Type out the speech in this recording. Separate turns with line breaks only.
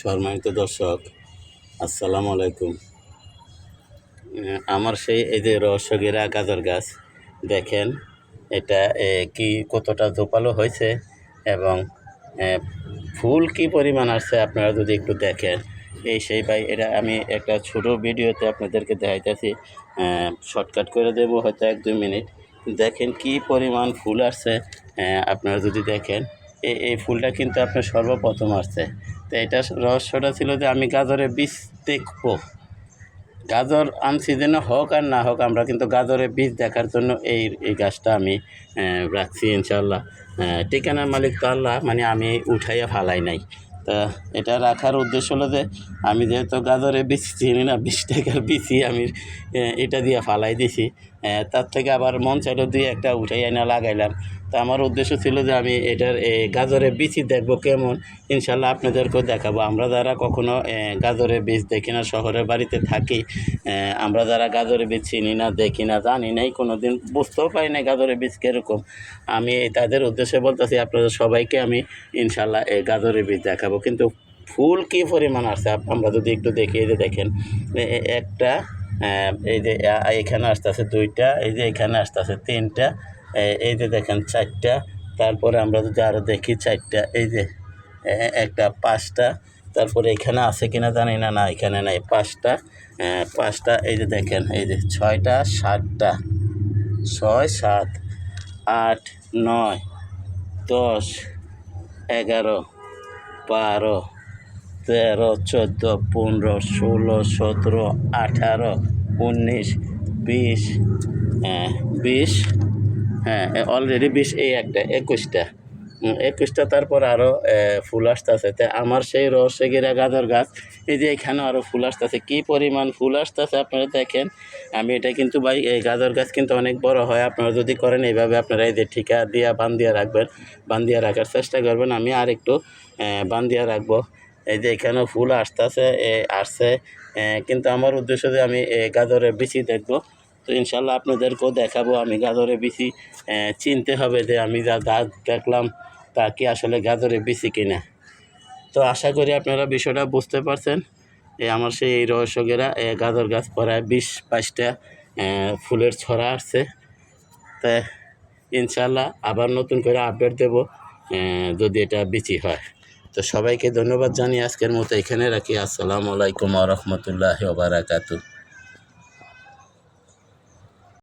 সম্মানিত দর্শক, আসসালামু আলাইকুম। আমার সেই এই যে রসগিরা গাজর গাছ, দেখেন, এটা কি কতটা জোপালো হয়েছে এবং ফুল কি পরিমাণ আসছে আপনারা যদি একটু দেখেন। এই সেই ভাই, এটা আমি একটা ছোট ভিডিওতে আপনাদেরকে দেখাইতেছি শর্টকাট করে দেবো হয়তো এক দুই মিনিট। দেখেন কি পরিমাণ ফুল আসছে আপনারা যদি দেখেন এই ফুলটা কিন্তু আপনার সর্বপ্রথম আসছে। তো এটা রহস্যটা ছিল যে আমি গাজরের বীজ দেখব। গাজর আনসিজনে হোক আর না হোক আমরা কিন্তু গাজরের বীজ দেখার জন্য এই এই গাছটা আমি রাখছি ইনশাল্লাহ আহ, ঠিকানার মালিক তো আল্লাহ মানে আমি উঠাইয়া ফালাই নাই। তা এটা রাখার উদ্দেশ্য হলো যে আমি যেহেতু গাজরে বীজ চিনি না বিশ টাকার বীজই আমি এটা দিয়ে ফালাই দিছি। তার থেকে আবার মন চাইলো দিয়ে একটা উঠাই এনে লাগাইলাম। তা আমার উদ্দেশ্য ছিল যে আমি এটার গাজরের বীজই দেখব কেমন। ইনশাল্লাহ আপনাদেরকেও দেখাবো। আমরা যারা কখনো গাজরের বীজ দেখি না, শহরের বাড়িতে থাকি আমরা যারা গাজরের বীজ চিনি না, দেখি না, জানি নাই কোনো দিন বুঝতেও পারি না গাজরের বীজ কীরকম। আমি তাদের উদ্দেশ্যে বলতেছি, আপনাদের সবাইকে আমি ইনশাল্লাহ এই গাজরের বীজ দেখাবো। কিন্তু ফুল কী পরিমাণ আছে আমরা যদি একটু দেখি, এই দেখেন একটা এই যে এখানে আসতেছে দুইটা, এই যে এখানে আসতেছে তিনটা এই যে দেখেন চারটা, তারপরে আমরা যদি আরও দেখি চারটা, এই যে একটা পাঁচটা, তারপরে এখানে আছে কিনা জানি না না, এখানে নাই, পাঁচটা পাঁচটা, এই যে দেখেন, এই যে ছয়টা, সাতটা, ছয়, সাত, আট, নয়, দশ, এগারো, বারো তেরো চোদ্দ পনেরো ষোলো সতেরো আঠারো উনিশ বিশ হ্যাঁ বিশ হ্যাঁ অলরেডি বিশ এই একটা একুশটা। একুশটা তারপর আরও ফুল আসতেছে। তো আমার সেই রসগিরা গাজর গাছ এই যে এখানে আরও ফুল আসতেছে। কী পরিমাণ ফুল আসতেছে আপনারা দেখেন। আমি এটা কিন্তু ভাই এই গাজর গাছ কিন্তু অনেক বড় হয়। আপনারা যদি করেন এইভাবে আপনারা এই যে ঠিকা দিয়া বান দিয়া রাখবেন বান দিয়া রাখার চেষ্টা করবেন। আমি আর একটু আহ, বান দিয়া রাখব। এই যে এখানেও ফুল আসতেছে আসছে কিন্তু আমার উদ্দেশ্য যে আমি এ, গাজরের বিচি দেখব। তো ইনশাল্লাহ আপনাদেরকেও দেখাবো আমি গাজরের বিচি চিনতে হবে যে আমি যা দেখলাম তা কি আসলে গাজরে বিচি কিনা। তো আশা করি আপনারা বিষয়টা বুঝতে পারছেন এই আমার সেই রহস্যকেরা এ, গাজর গাছ পরায় বিশ বাইশটা ফুলের ছড়া আসছে। তা ইনশাল্লাহ আবার নতুন করে আপডেট দেব যদি এটা বিচি হয়। তো সবাইকে ধন্যবাদ জানিয়ে আজকের মতো এখানে রাখি। আসসালামু আলাইকুম রহমতুল্লাহ